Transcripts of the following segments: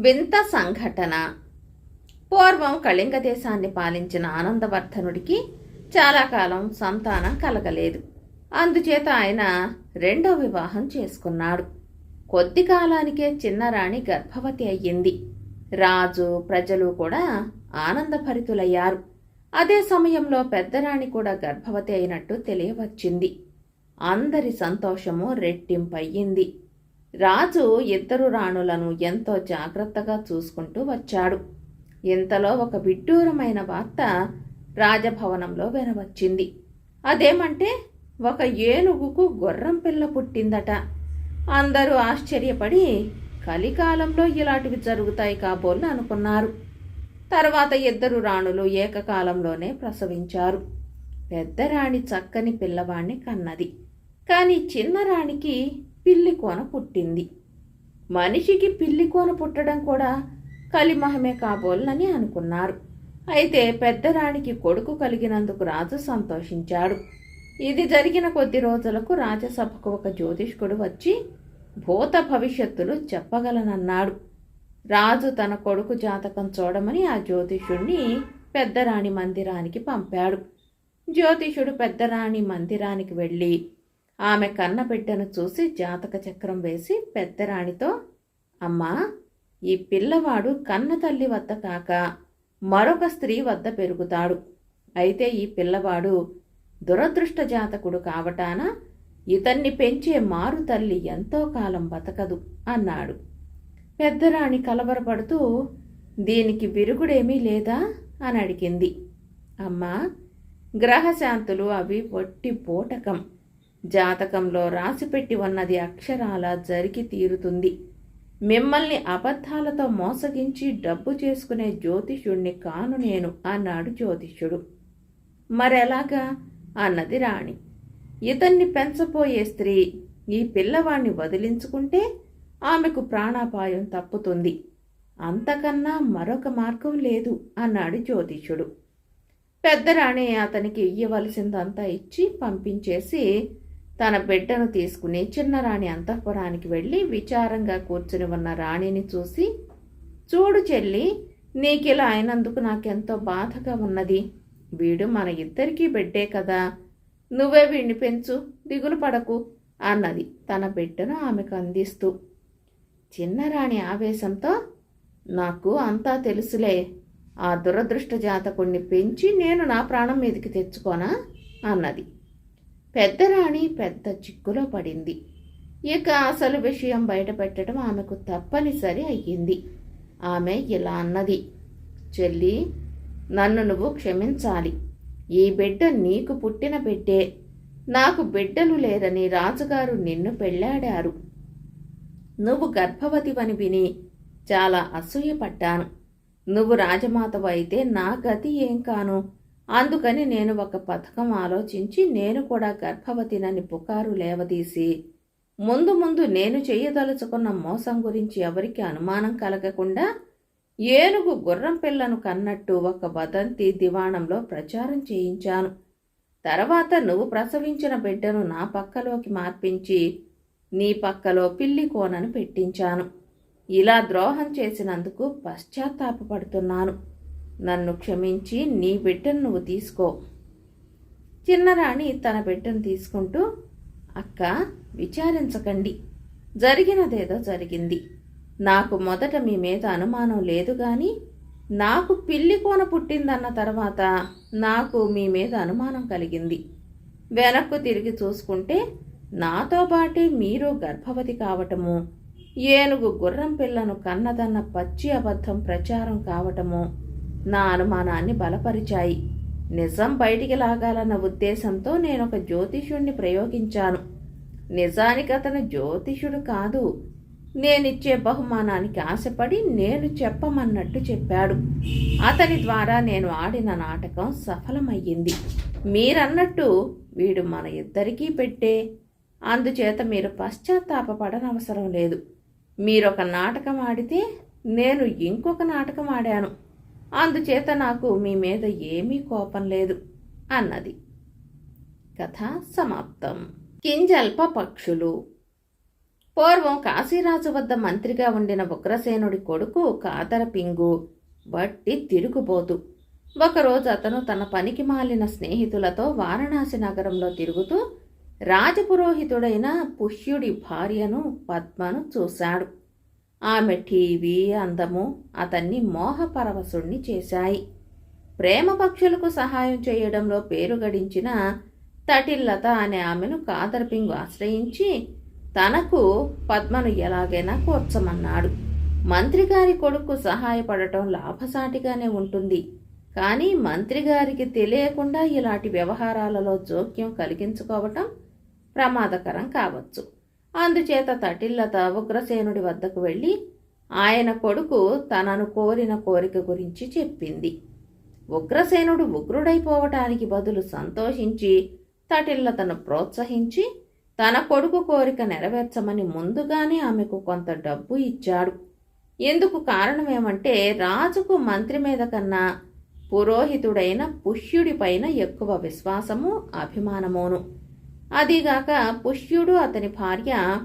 వింత సంఘటన. పూర్వం కళింగ దేశాన్ని పాలించిన ఆనందవర్ధనుడికి చాలా కాలం సంతానం కలగలేదు. అందుచేత ఆయన రెండో వివాహం చేసుకున్నాడు. కొద్ది కాలానికే చిన్నరాణి గర్భవతి అయ్యింది. రాజు ప్రజలు కూడా ఆనందభరితులయ్యారు. అదే సమయంలో పెద్దరాణి కూడా గర్భవతి అయినట్టు తెలియవచ్చింది. అందరి సంతోషము రెట్టింపయ్యింది. రాజు ఇద్దరు రాణులను ఎంతో జాగ్రత్తగా చూసుకుంటూ వచ్చాడు. ఇంతలో ఒక విడ్డూరమైన వార్త రాజభవనంలో వినవచ్చింది. అదేమంటే ఒక ఏనుగుకు గుర్రం పిల్ల పుట్టిందట. అందరూ ఆశ్చర్యపడి కలికాలంలో ఇలాంటివి జరుగుతాయి కాబోలు అనుకున్నారు. తర్వాత ఇద్దరు రాణులు ఏకకాలంలోనే ప్రసవించారు. పెద్ద రాణి చక్కని పిల్లవాణ్ణి కన్నది. కానీ చిన్న రాణికి పిల్లికోన పుట్టింది. మనిషికి పిల్లికోన పుట్టడం కూడా కలిమహమే కాబోలని అనుకున్నారు. అయితే పెద్దరాణికి కొడుకు కలిగినందుకు రాజు సంతోషించాడు. ఇది జరిగిన కొద్ది రోజులకు రాజసభకు ఒక జ్యోతిష్కుడు వచ్చి భూత భవిష్యత్తులు చెప్పగలనన్నాడు. రాజు తన కొడుకు జాతకం చూడమని ఆ జ్యోతిషుణ్ణి పెద్దరాణి మందిరానికి పంపాడు. జ్యోతిషుడు పెద్దరాణి మందిరానికి వెళ్ళి ఆమె కన్నబిడ్డను చూసి జాతక చక్రం వేసి పెద్దరాణితో అమ్మా ఈ పిల్లవాడు కన్న తల్లి వద్ద కాక మరొక స్త్రీ వద్ద పెరుగుతాడు. అయితే ఈ పిల్లవాడు దురదృష్ట జాతకుడు కావటాన ఇతన్ని పెంచే మారు తల్లి ఎంతో కాలం బతకదు అన్నాడు. పెద్దరాణి కలవరపడుతూ దీనికి విరుగుడేమీ లేదా అని అడిగింది. అమ్మా గ్రహశాంతులు అవి పొట్టి పోటకం. జాతకంలో రాసిపెట్టి ఉన్నది అక్షరాల జరిగి తీరుతుంది. మిమ్మల్ని అబద్ధాలతో మోసగించి డబ్బు చేసుకునే జ్యోతిష్యుణ్ణి కాను నేను అన్నాడు జ్యోతిష్యుడు. మరెలాగా? అన్నది రాణి. ఇతన్ని పెంచబోయే స్త్రీ ఈ పిల్లవాణ్ణి వదిలించుకుంటే ఆమెకు ప్రాణాపాయం తప్పుతుంది. అంతకన్నా మరొక మార్గం లేదు అన్నాడు జ్యోతిష్యుడు. పెద్దరాణి అతనికి ఇయ్యవలసిందంతా ఇచ్చి పంపించేసి తన బిడ్డను తీసుకుని చిన్నరాణి అంతఃపురానికి వెళ్ళి విచారంగా కూర్చుని ఉన్న రాణిని చూసి చూడు చెల్లి నీకిలా అయినందుకు నాకెంతో బాధగా ఉన్నది. వీడు మన ఇద్దరికీ బిడ్డే కదా. నువ్వే వీడిని పెంచు దిగులు పడకు అన్నది తన బిడ్డను ఆమెకు అందిస్తూ. చిన్నరాణి ఆవేశంతో నాకు అంతా తెలుసులే. ఆ దురదృష్ట జాతకుణ్ణి పెంచి నేను నా ప్రాణం మీదకి తెచ్చుకోనా? అన్నది. పెద్దరాణి పెద్ద చిక్కులో పడింది. ఇక అసలు విషయం బయటపెట్టడం ఆమెకు తప్పనిసరి అయ్యింది. ఆమె ఇలా అన్నది చెల్లి నన్ను నువ్వు క్షమించాలి. ఈ బిడ్డ నీకు పుట్టిన బిడ్డే. నాకు బిడ్డలు లేరని రాజుగారు నిన్ను పెళ్ళాడారు నువ్వు గర్భవతివని విని చాలా అసూయపడ్డాను. నువ్వు రాజమాతవైతే అయితే నా గతి ఏం కాను? అందుకని నేను ఒక పథకం ఆలోచించి నేను కూడా గర్భవతినని పుకారు లేవదీసి ముందు ముందు నేను చేయదలుచుకున్న మోసం గురించి ఎవరికి అనుమానం కలగకుండా ఏనుగు గుర్రం పిల్లను కన్నట్టు ఒక వదంతి దివాణంలో ప్రచారం చేయించాను. తర్వాత నువ్వు ప్రసవించిన బిడ్డను నా పక్కలోకి మార్పించి నీ పక్కలో పిల్లి కోనను పెట్టించాను. ఇలా ద్రోహం చేసినందుకు పశ్చాత్తాపపడుతున్నాను. నన్ను క్షమించి నీ బిడ్డను నువ్వు తీసుకో. చిన్నరాణి తన బిడ్డను తీసుకుంటూ అక్క విచారించకండి. జరిగినదేదో జరిగింది. నాకు మొదట మీ మీద అనుమానం లేదు కానీ నాకు పిల్లి కోన పుట్టిందన్న తర్వాత నాకు మీ మీద అనుమానం కలిగింది. వెనక్కు తిరిగి చూసుకుంటే నాతో పాటే మీరు గర్భవతి కావటము ఏనుగు గుర్రం పిల్లను కన్నదన్న పచ్చి అబద్ధం ప్రచారం కావటము నా అనుమానాన్ని బలపరిచాయి. నిజం బయటికి లాగాలన్న ఉద్దేశంతో నేను ఒక జ్యోతిష్యుణ్ణి ప్రయోగించాను. నిజానికి అతను జ్యోతిషుడు కాదు. నేనిచ్చే బహుమానానికి ఆశపడి నేను చెప్పమన్నట్టు చెప్పాడు. అతని ద్వారా నేను ఆడిన నాటకం సఫలమయ్యింది. మీరన్నట్టు వీడు మన ఇద్దరికీ పెట్టే. అందుచేత మీరు పశ్చాత్తాపడనవసరం లేదు. మీరొక నాటకం ఆడితే నేను ఇంకొక నాటకం ఆడాను. అందుచేత నాకు మీ మీద ఏమీ కోపం లేదు అన్నది. కథ సమాప్తం. కింజల్ప పక్షులు పూర్వం కాశీరాజు వద్ద మంత్రిగా ఉండిన ఉగ్రసేనుడి కొడుకు కాదర పింగు బట్టి తిరుగుబోతు ఒకరోజు అతను తన పనికి మాలిన స్నేహితులతో వారణాసి నగరంలో తిరుగుతూ రాజపురోహితుడైన పుష్యుడి భార్యను పద్మను చూశాడు. ఆమె టీవీ అందము అతన్ని మోహపరవశుణ్ణి చేశాయి. ప్రేమ పక్షులకు సహాయం చేయడంలో పేరు గడించిన తటిల్లత అనే ఆమెను కాదర్పింగు ఆశ్రయించి తనకు పద్మను ఎలాగైనా కూర్చమన్నాడు. మంత్రిగారి కొడుకు సహాయపడటం లాభసాటిగానే ఉంటుంది. కానీ మంత్రిగారికి తెలియకుండా ఇలాంటి వ్యవహారాలలో జోక్యం కలిగించుకోవటం ప్రమాదకరం కావచ్చు. అందుచేత తటిల్లత ఉగ్రసేనుడి వద్దకు వెళ్ళి ఆయన కొడుకు తనను కోరిన కోరిక గురించి చెప్పింది. ఉగ్రసేనుడు ఉగ్రుడైపోవటానికి బదులు సంతోషించి తటిల్లతను ప్రోత్సహించి తన కొడుకు కోరిక నెరవేర్చమని ముందుగానే ఆమెకు కొంత డబ్బు ఇచ్చాడు. ఎందుకు కారణమేమంటే రాజుకు మంత్రి మీద కన్నా పురోహితుడైన పుష్యుడిపైన ఎక్కువ విశ్వాసము అభిమానమును. అదిగాక పుష్యుడు అతని భార్య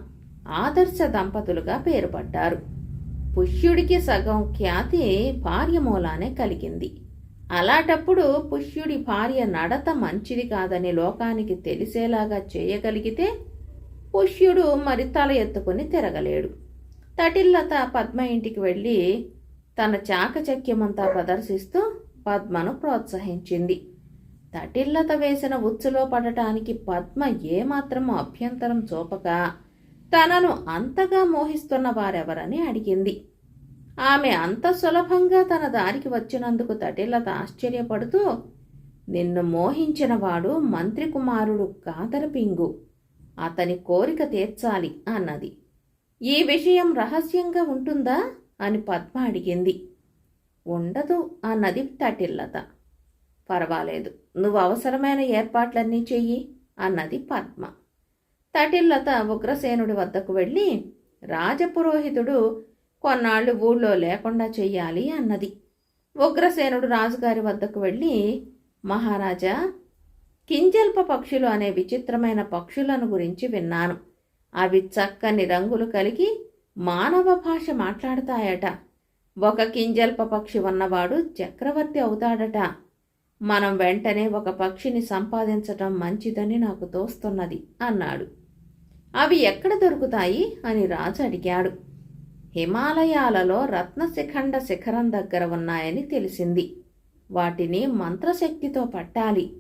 ఆదర్శ దంపతులుగా పేరుపడ్డారు. పుష్యుడికి సగం ఖ్యాతి భార్య మూలానే కలిగింది. అలాంటప్పుడు పుష్యుడి భార్య నడత మంచిది కాదని లోకానికి తెలిసేలాగా చేయగలిగితే పుష్యుడు మరి తల ఎత్తుకుని తిరగలేడు. తటిల్లత పద్మ ఇంటికి వెళ్ళి తన చాకచక్యమంతా ప్రదర్శిస్తూ పద్మను ప్రోత్సహించింది. తటిల్లత వేసిన ఉచ్చులో పడటానికి పద్మ ఏమాత్రం అభ్యంతరం చూపక తనను అంతగా మోహిస్తున్న వారెవరని అడిగింది. ఆమె అంత సులభంగా తన దారికి వచ్చినందుకు తటిల్లత ఆశ్చర్యపడుతూ నిన్ను మోహించినవాడు మంత్రి కుమారుడు కాదరపింగు అతని కోరిక తీర్చాలి అన్నది. ఈ విషయం రహస్యంగా ఉంటుందా అని పద్మ అడిగింది. ఉండదు అన్నది తటిల్లత పర్వాలేదు. నువ్వు అవసరమైన ఏర్పాట్లన్నీ చెయ్యి అన్నది పద్మ. తటిల్లత ఉగ్రసేనుడి వద్దకు వెళ్ళి రాజపురోహితుడు కొన్నాళ్ళు ఊళ్ళో లేకుండా చెయ్యాలి అన్నది. ఉగ్రసేనుడు రాజుగారి వద్దకు వెళ్ళి మహారాజా కింజల్ప పక్షులు అనే విచిత్రమైన పక్షులను గురించి విన్నాను. అవి చక్కని రంగులు కలిగి మానవ భాష మాట్లాడతాయట. ఒక కింజల్ప పక్షి ఉన్నవాడు చక్రవర్తి అవుతాడట. మనం వెంటనే ఒక పక్షిని సంపాదించటం మంచిదని నాకు తోస్తున్నది అన్నాడు. అవి ఎక్కడ దొరుకుతాయి? అని రాజు అడిగాడు. హిమాలయాలలో రత్నశిఖండ శిఖరం దగ్గర ఉన్నాయని తెలిసింది. వాటిని మంత్రశక్తితో పట్టాలి.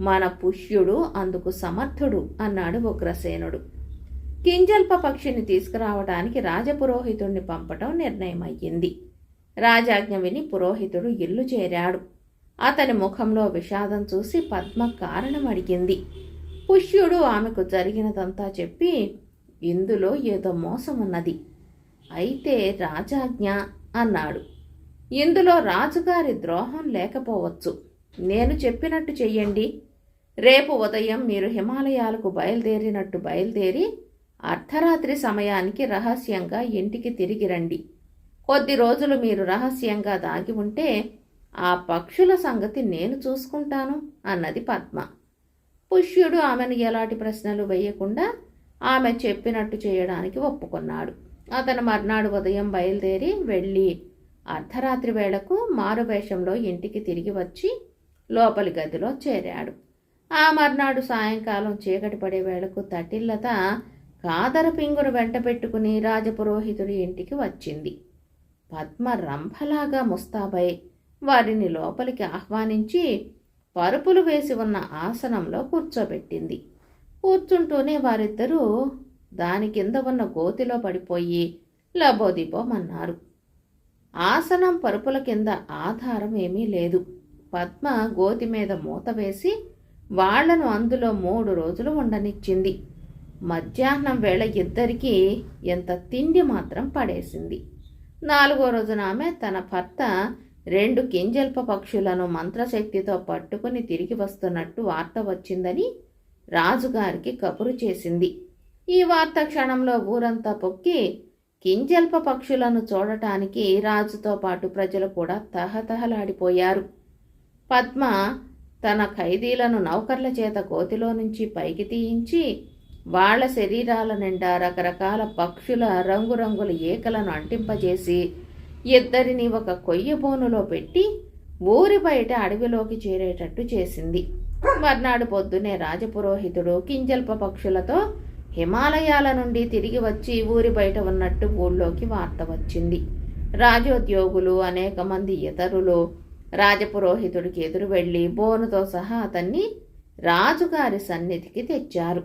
మన పుష్యుడు అందుకు సమర్థుడు అన్నాడు ఉగ్రసేనుడు. కింజల్ప పక్షిని తీసుకురావడానికి రాజపురోహితుణ్ణి పంపటం నిర్ణయమయ్యింది. రాజాజ్ఞ విని పురోహితుడు ఇల్లు చేరాడు. అతని ముఖంలో విషాదం చూసి పద్మ కారణం అడిగింది. పుష్యుడు ఆమెకు జరిగినదంతా చెప్పి ఇందులో ఏదో మోసం ఉన్నది అయితే రాజాజ్ఞ అన్నాడు ఇందులో రాజుగారి ద్రోహం లేకపోవచ్చు. నేను చెప్పినట్టు చెయ్యండి. రేపు ఉదయం మీరు హిమాలయాలకు బయలుదేరినట్టు బయలుదేరి అర్ధరాత్రి సమయానికి రహస్యంగా ఇంటికి తిరిగి రండి. కొద్ది రోజులు మీరు రహస్యంగా దాగి ఉంటే ఆ పక్షుల సంగతి నేను చూసుకుంటాను అన్నది పద్మ. పుష్యుడు ఆమెను ఎలాంటి ప్రశ్నలు వేయకుండా ఆమె చెప్పినట్టు చేయడానికి ఒప్పుకున్నాడు. అతను మర్నాడు ఉదయం బయలుదేరి వెళ్ళి అర్ధరాత్రి వేళకు మారువేషంలో ఇంటికి తిరిగి వచ్చి లోపలి గదిలో చేరాడు. ఆ మర్నాడు సాయంకాలం చీకటి పడే వేళకు తటిల్లత కాదర పింగును వెంట పెట్టుకుని రాజపురోహితుడి ఇంటికి వచ్చింది. పద్మ రంభలాగా ముస్తాబై వారిని లోపలికి ఆహ్వానించి పరుపులు వేసి ఉన్న ఆసనంలో కూర్చోబెట్టింది. కూర్చుంటూనే వారిద్దరూ దాని కింద ఉన్న గోతిలో పడిపోయి లబోదిబోమన్నారు. ఆసనం పరుపుల కింద ఆధారం ఏమీ లేదు. పద్మ గోతి మీద మూత వేసి వాళ్ళను అందులో మూడు రోజులు ఉండనిచ్చింది. మధ్యాహ్నం వేళ ఇద్దరికీ ఎంత తిండి మాత్రం పడేసింది. నాలుగో రోజున ఆమె తన భర్త రెండు కింజల్ప పక్షులను మంత్రశక్తితో పట్టుకుని తిరిగి వస్తున్నట్టు వార్త వచ్చిందని రాజుగారికి కబురు చేసింది. ఈ వార్త క్షణంలో ఊరంతా పొక్కి కింజల్ప పక్షులను చూడటానికి రాజుతో పాటు ప్రజలు కూడా తహతహలాడిపోయారు. పద్మ తన ఖైదీలను నౌకర్ల చేత కోతిలో నుంచి పైకి తీయించి వాళ్ళ శరీరాల నిండా రకరకాల పక్షుల రంగురంగుల ఏకలను అంటింపజేసి ఇద్దరిని ఒక కొయ్య బోనులో పెట్టి ఊరి బయట అడవిలోకి చేరేటట్టు చేసింది. మర్నాడు పొద్దునే రాజపురోహితుడు కింజల్ప పక్షులతో హిమాలయాల నుండి తిరిగి వచ్చి ఊరి బయట ఉన్నట్టు ఊళ్ళోకి వార్త వచ్చింది. రాజోద్యోగులు అనేక మంది ఇతరులు రాజపురోహితుడికి ఎదురు వెళ్ళి బోనుతో సహా అతన్ని రాజుగారి సన్నిధికి తెచ్చారు.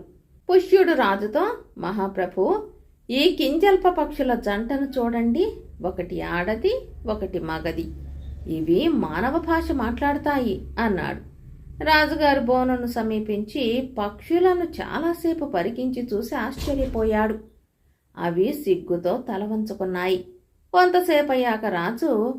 పుష్యుడు రాజుతో మహాప్రభు ఈ కింజల్ప పక్షుల జంటను చూడండి. ఒకటి ఆడది ఒకటి మగది. ఇవి మానవ భాష మాట్లాడతాయి అన్నాడు. రాజుగారు బోనను సమీపించి పక్షులను చాలాసేపు పరికించి చూసి ఆశ్చర్యపోయాడు. అవి సిగ్గుతో తలవంచుకున్నాయి కొంతసేపు అయ్యాక రాజు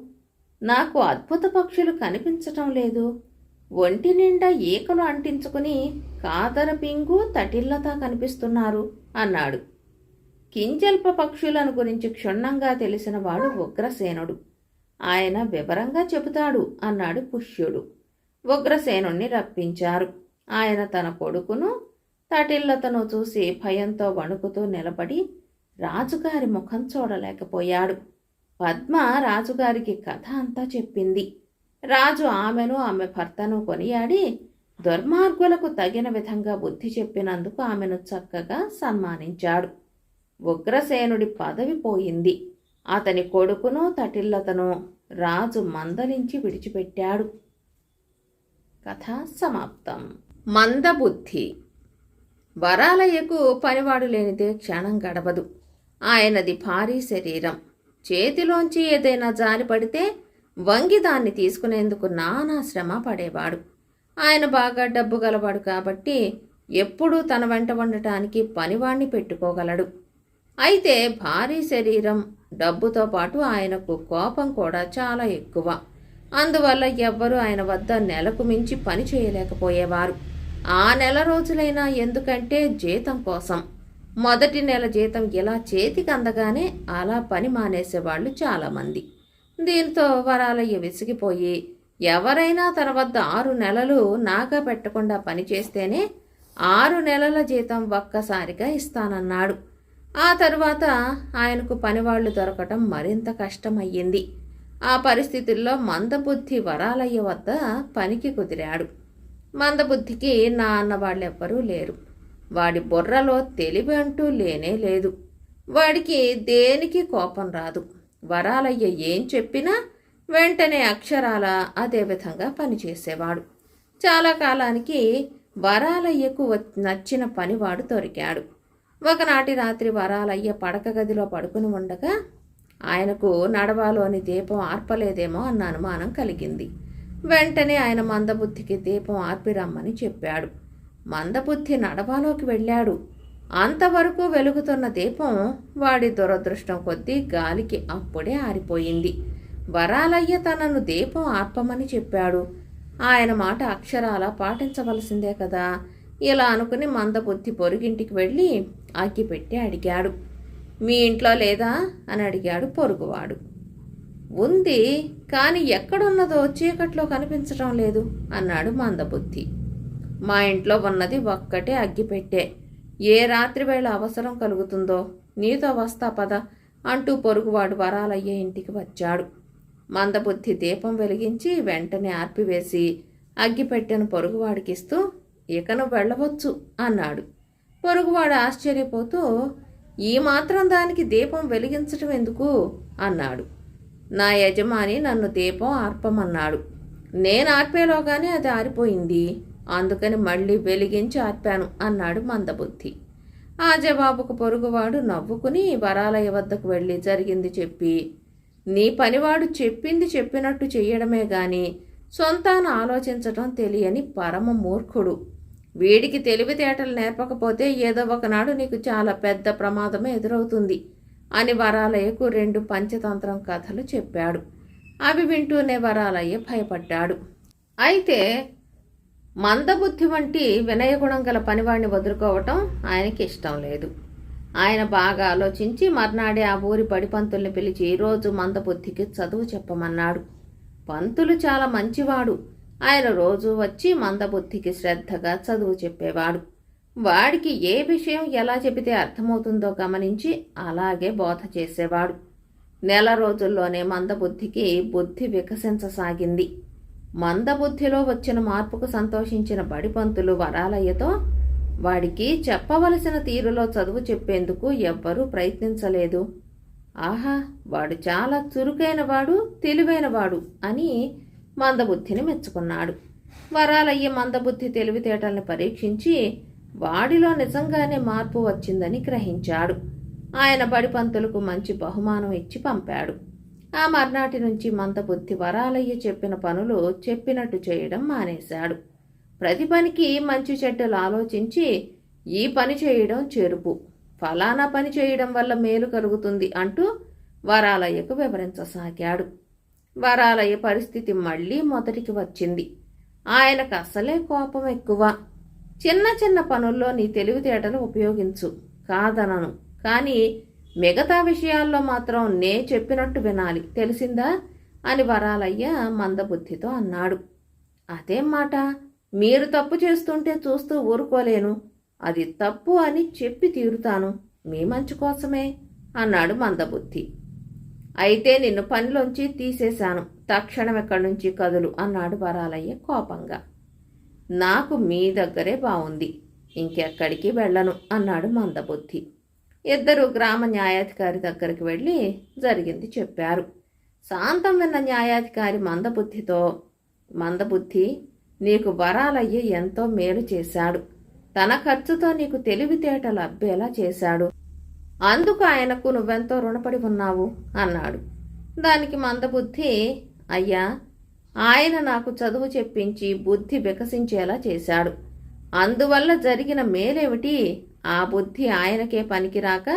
నాకు అద్భుత పక్షులు కనిపించటం లేదు. ఒంటి నిండా ఈకలు అంటించుకుని కాదర పింగు తటిల్లత కనిపిస్తున్నారు అన్నాడు. కింజల్ప పక్షులను గురించి క్షుణ్ణంగా తెలిసినవాడు ఉగ్రసేనుడు. ఆయన వివరంగా చెబుతాడు అన్నాడు పుష్యుడు. ఉగ్రసేనుణ్ణి రప్పించారు. ఆయన తన కొడుకును తటిల్లతను చూసి భయంతో వణుకుతూ నిలబడి రాజుగారి ముఖం చూడలేకపోయాడు. పద్మ రాజుగారికి కథ అంతా చెప్పింది. రాజు ఆమెను ఆమె భర్తను కొనియాడి దుర్మార్గులకు తగిన విధంగా బుద్ధి చెప్పినందుకు ఆమెను చక్కగా సన్మానించాడు. ఉగ్రసేనుడి పదవి పోయింది. అతని కొడుకును తటిల్లతను రాజు మందలించి విడిచిపెట్టాడు. కథ సమాప్తం. మందబుద్ధి. వరాలయ్యకు పనివాడు లేనిదే క్షణం గడవదు. ఆయనది భారీ శరీరం. చేతిలోంచి ఏదైనా జారి పడితే వంగి దాన్ని తీసుకునేందుకు నానా శ్రమ పడేవాడు. ఆయన బాగా డబ్బు గలవాడు కాబట్టి ఎప్పుడూ తన వెంట ఉండటానికి పనివాణ్ణి పెట్టుకోగలడు. అయితే భారీ శరీరం డబ్బుతో పాటు ఆయనకు కోపం కూడా చాలా ఎక్కువ. అందువల్ల ఎవ్వరూ ఆయన వద్ద నెలకు మించి పని చేయలేకపోయేవారు. ఆ నెల రోజులైనా ఎందుకంటే జీతం కోసం. మొదటి నెల జీతం ఇలా చేతికి అందగానే అలా పని మానేసేవాళ్ళు చాలామంది. దీంతో వరాలయ్య విసిగిపోయి ఎవరైనా తన వద్ద ఆరు నెలలు నాగా పెట్టకుండా పని చేస్తేనే ఆరు నెలల జీతం ఒక్కసారిగా ఇస్తానన్నాడు. ఆ తరువాత ఆయనకు పనివాళ్ళు దొరకటం మరింత కష్టమయ్యింది. ఆ పరిస్థితుల్లో మందబుద్ధి వరాలయ్య వద్ద పనికి కుదిరాడు. మందబుద్ధికి నా అన్నవాళ్ళెవ్వరూ లేరు. వాడి బుర్రలో తెలివి అంటూ లేనే లేదు. వాడికి దేనికి కోపం రాదు. వరాలయ్య ఏం చెప్పినా వెంటనే అక్షరాల అదేవిధంగా పనిచేసేవాడు. చాలా కాలానికి వరాలయ్యకు వ- నచ్చిన పనివాడు దొరికాడు. ఒకనాటి రాత్రి వరాలయ్య పడక గదిలో పడుకుని ఉండగా ఆయనకు నడవాలోని దీపం ఆర్పలేదేమో అన్న అనుమానం కలిగింది. వెంటనే ఆయన మందబుద్ధికి దీపం ఆర్పిరమ్మని చెప్పాడు. మందబుద్ధి నడవాలోకి వెళ్ళాడు. అంతవరకు వెలుగుతున్న దీపం వాడి దురదృష్టం కొద్దీ గాలికి అప్పుడే ఆరిపోయింది. వరాలయ్య తనను దీపం ఆర్పమని చెప్పాడు. ఆయన మాట అక్షరాల పాటించవలసిందే కదా. ఇలా అనుకుని మందబుద్ధి పొరుగింటికి వెళ్ళి ఆకిపెట్టి అడిగాడు. మీ ఇంట్లో లేదా? అని అడిగాడు పొరుగువాడు. ఉంది కానీ ఎక్కడున్నదో చీకట్లో కనిపించటం లేదు అన్నాడు మందబుద్ధి. మా ఇంట్లో ఉన్నది ఒక్కటే అగ్గిపెట్టే. ఏ రాత్రి వేళ అవసరం కలుగుతుందో నీతో వస్తా పద అంటూ పొరుగువాడు వరాలయ్యే ఇంటికి వచ్చాడు. మందబుద్ధి దీపం వెలిగించి వెంటనే ఆర్పివేసి అగ్గిపెట్టెను పొరుగువాడికిస్తూ ఇకను వెళ్ళవచ్చు అన్నాడు. పొరుగువాడు ఆశ్చర్యపోతూ ఈ మాత్రం దానికి దీపం వెలిగించటం ఎందుకు అన్నాడు. నా యజమాని నన్ను దీపం ఆర్పమన్నాడు. నేను ఆర్పేలోగానే అది ఆరిపోయింది. అందుకని మళ్ళీ వెలిగించి ఆర్పాను అన్నాడు మందబుద్ధి. ఆ జవాబుకు పొరుగువాడు నవ్వుకుని వరాలయ వద్దకు వెళ్ళి జరిగింది చెప్పి నీ పనివాడు చెప్పింది చెప్పినట్టు చెయ్యడమే గాని సొంతాన ఆలోచించటం తెలియని పరమ మూర్ఖుడు. వీడికి తెలివితేటలు నేర్పకపోతే ఏదో ఒకనాడు నీకు చాలా పెద్ద ప్రమాదమే ఎదురవుతుంది అని వరాలయ్యకు రెండు పంచతంత్రం కథలు చెప్పాడు. అవి వింటూనే వరాలయ్య భయపడ్డాడు. అయితే మందబుద్ధి వంటి వినయగుణం గల పనివాడిని వదులుకోవటం ఆయనకి ఇష్టం లేదు. ఆయన బాగా ఆలోచించి మర్నాడే ఆ ఊరి బడి పంతుల్ని పిలిచి ఈరోజు మందబుద్ధికి చదువు చెప్పమన్నాడు. పంతులు చాలా మంచివాడు. ఆయన రోజు వచ్చి మందబుద్ధికి శ్రద్ధగా చదువు చెప్పేవాడు. వాడికి ఏ విషయం ఎలా చెబితే అర్థమవుతుందో గమనించి అలాగే బోధ చేసేవాడు. నెల రోజుల్లోనే మందబుద్ధికి బుద్ధి వికసించసాగింది. మందబుద్ధిలో వచ్చిన మార్పుకు సంతోషించిన బడిపంతులు వరాలయ్యతో వాడికి చెప్పవలసిన తీరులో చదువు చెప్పేందుకు ఎవ్వరూ ప్రయత్నించలేదు. ఆహా వాడు చాలా చురుకైనవాడు తెలివైనవాడు అని మందబుద్ధిని మెచ్చుకున్నాడు. వరాలయ్య మందబుద్ధి తెలివితేటల్ని పరీక్షించి వాడిలో నిజంగానే మార్పు వచ్చిందని గ్రహించాడు. ఆయన బడిపంతులకు మంచి బహుమానం ఇచ్చి పంపాడు. ఆ మర్నాటి నుంచి మందబుద్ధి వరాలయ్య చెప్పిన పనులు చెప్పినట్టు చేయడం మానేశాడు. ప్రతి పనికి మంచి చెడ్డలు ఆలోచించి ఈ పని చేయడం చెరుపు. ఫలానా పని చేయడం వల్ల మేలు కలుగుతుంది అంటూ వరాలయ్యకు వివరించసాగాడు. వరాలయ్య పరిస్థితి మళ్ళీ మొదటికి వచ్చింది. ఆయనకు అసలే కోపం ఎక్కువ. చిన్న చిన్న పనుల్లో నీ తెలివితేటలు ఉపయోగించు కాదనను. కానీ మిగతా విషయాల్లో మాత్రం నే చెప్పినట్టు వినాలి. తెలిసిందా? అని వరాలయ్య మందబుద్ధితో అన్నాడు. అదేం మాట. మీరు తప్పు చేస్తుంటే చూస్తూ ఊరుకోలేను. అది తప్పు అని చెప్పి తీరుతాను. మీ మంచి కోసమే అన్నాడు మందబుద్ధి. అయితే నిన్ను పనిలోంచి తీసేశాను. తక్షణం ఎక్కడి నుంచి కదులు అన్నాడు వరాలయ్య కోపంగా. నాకు మీ దగ్గరే బాగుంది ఇంకెక్కడికి వెళ్ళను అన్నాడు మందబుద్ధి. ఇద్దరు గ్రామ న్యాయాధికారి దగ్గరికి వెళ్ళి జరిగింది చెప్పారు. శాంతం విన్న న్యాయాధికారి మందబుద్ధితో మందబుద్ధి నీకు వరాలయ్య ఎంతో మేలు చేశాడు. తన ఖర్చుతో నీకు తెలివితేటలు అబ్బేలా చేశాడు. అందుకు ఆయనకు నువ్వెంతో రుణపడి ఉన్నావు? అన్నాడు. దానికి మందబుద్ధి అయ్యా ఆయన నాకు చదువు చెప్పించి బుద్ధి వికసించేలా చేశాడు. అందువల్ల జరిగిన మేలేమిటి? ఆ బుద్ధి ఆయనకే పనికిరాక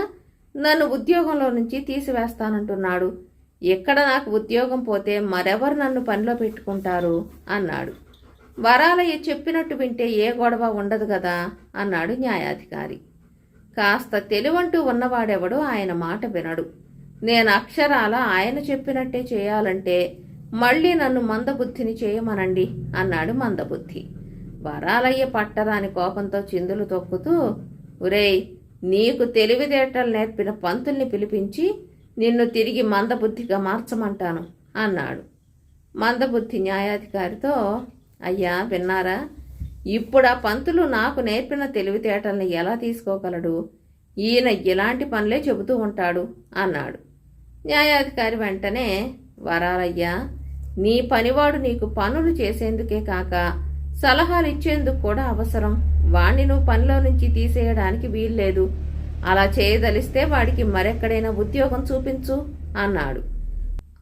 నన్ను ఉద్యోగంలో నుంచి తీసివేస్తానంటున్నాడు. ఎక్కడ నాకు ఉద్యోగం పోతే మరెవరు నన్ను పనిలో పెట్టుకుంటారు అన్నాడు. వరాలయ్య చెప్పినట్టు వింటే ఏ గొడవ ఉండదు కదా అన్నాడు న్యాయాధికారి. కాస్త తెలివంటూ ఉన్నవాడెవడో ఆయన మాట వినడు. నేను అక్షరాల ఆయన చెప్పినట్టే చేయాలంటే మళ్ళీ నన్ను మందబుద్ధిని చేయమనండి అన్నాడు మందబుద్ధి. వరాలయ్య పట్టరాని కోపంతో చిందులు తొక్కుతూ ఒరేయ్ నీకు తెలివితేటలు నేర్పిన పంతుల్ని పిలిపించి నిన్ను తిరిగి మందబుద్ధిగా మార్చమంటాను అన్నాడు. మందబుద్ధి న్యాయాధికారితో అయ్యా విన్నారా? ఇప్పుడు ఆ పంతులు నాకు నేర్పిన తెలివితేటల్ని ఎలా తీసుకోగలడు? ఈయన ఇలాంటి పనులే చెబుతూ ఉంటాడు అన్నాడు. న్యాయాధికారి వెంటనే వరాలయ్యా నీ పనివాడు నీకు పనులు చేసేందుకే కాక సలహాలు ఇచ్చేందుకు కూడా అవసరం. వాణ్ణి నువ్వు పనిలో నుంచి తీసేయడానికి వీల్లేదు. అలా చేయదలిస్తే వాడికి మరెక్కడైనా ఉద్యోగం చూపించు అన్నాడు.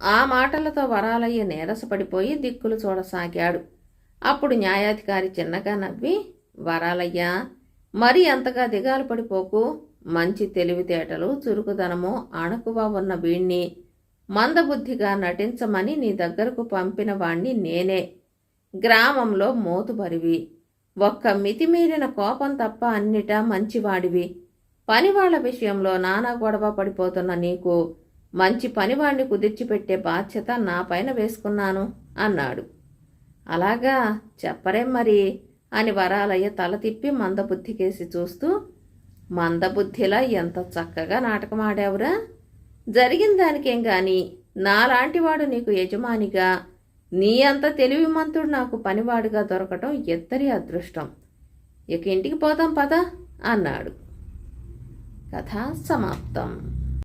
ఆ మాటలతో వరాలయ్య నీరసపడిపోయి దిక్కులు చూడసాగాడు. అప్పుడు న్యాయాధికారి చిన్నగా నవ్వి వరాలయ్యా మరి అంతగా దిగాలు పడిపోకు. మంచి తెలివితేటలు చురుకుదనము అణకువ ఉన్న వీణ్ణి మందబుద్ధిగా నటించమని నీ దగ్గరకు పంపిన వాణ్ణి నేనే. గ్రామంలో మోతుబరివి ఒక్క మితిమీరిన కోపం తప్ప అన్నిటా మంచివాడివి. పనివాళ్ళ విషయంలో నానా గొడవ పడిపోతున్న నీకు మంచి పనివాణ్ణి కుదిర్చిపెట్టే బాధ్యత నా పైన వేసుకున్నాను అన్నాడు. అలాగా చెప్పరేం మరి అని వరాలయ్య తల తిప్పి మందబుద్ధికేసి చూస్తూ మందబుద్ధిలా ఎంత చక్కగా నాటకం ఆడావురా జరిగిన దానికేం గాని నాలాంటివాడు నీకు యజమానిగా నీ అంత తెలివిమంతుడు నాకు పనివాడుగా దొరకటం ఇద్దరి అదృష్టం. ఇక ఇంటికి పోతాం పద అన్నాడు. కథ సమాప్తం.